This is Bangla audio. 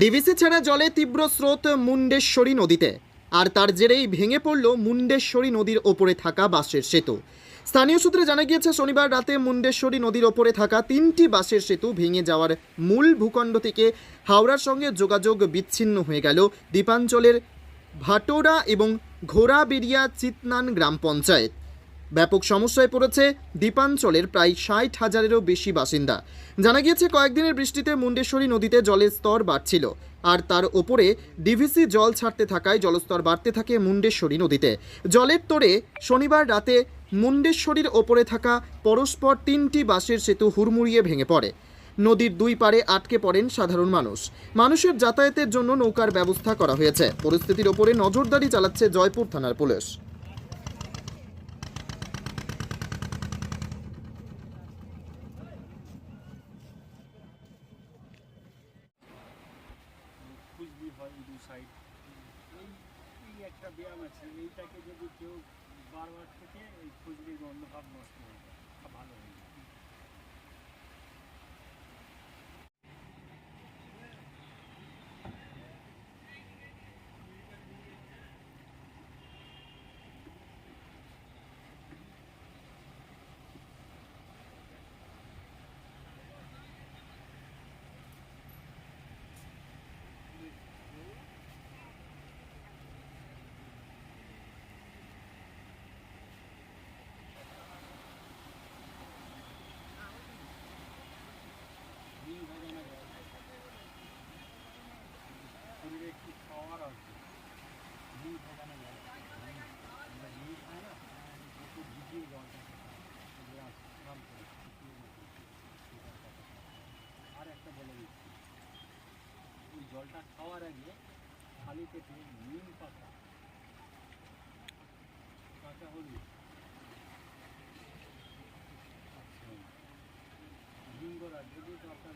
ডিভিসি ছেড়ে জলে তীব্র স্রোত মুন্ডেশ্বরী নদীতে। আর তার জেরেই ভেঙে পড়ল মুন্ডেশ্বরী নদীর ওপরে থাকা বাঁশের সেতু। স্থানীয় সূত্রে জানা গিয়েছে, শনিবার রাতে মুন্ডেশ্বরী নদীর ওপরে থাকা তিনটি বাঁশের সেতু ভেঙে যাওয়ার মূল ভূখণ্ড থেকে হাওড়ার সঙ্গে যোগাযোগ বিচ্ছিন্ন হয়ে গেল দ্বীপাঞ্চলের ভাটোরা এবং ঘোড়াবেড়িয়া চিতনান গ্রাম পঞ্চায়েত। ব্যাপক সমস্যায় পড়েছে দ্বীপাঞ্চলের প্রায় ষাট হাজারেরও বেশি বাসিন্দা। জানা গিয়েছে, কয়েকদিনের বৃষ্টিতে মুন্ডেশ্বরী নদীতে জলের স্তর বাড়ছিল। আর তার ওপরে ডিভিসি জল ছাড়তে থাকায় জলস্তর বাড়তে থাকে মুন্ডেশ্বরী নদীতে। জলের তোড়ে শনিবার রাতে মুন্ডেশ্বরীর ওপরে থাকা পরস্পর তিনটি বাঁশের সেতু হুড়মুড়িয়ে ভেঙে পড়ে। নদীর দুই পারে আটকে পড়েন সাধারণ মানুষ। মানুষের যাতায়াতের জন্য নৌকার ব্যবস্থা করা হয়েছে। পরিস্থিতির ওপরে নজরদারি চালাচ্ছে জয়পুর থানার পুলিশ। খুশবি হয় দু সাইড এই এই একটা ব্যায়াম আছে এইটাকে যদি কেউ বারবার থেকে এই খুশবির গন্ধভাব নষ্ট হয়ে যায় নীল ভেজানো জল আমরা নীল খাই না একটু ভিজিয়ে জলটা গ্লাস স্নান করে শুকিয়ে গেছে। সেটার কথা। আর একটা বলে দিচ্ছি ওই জলটা খাওয়ার আগে খালি পেটে নিম পাতা কাঁচা হলুদ আচ্ছা ভিঙ্গরা যদি তো আপনার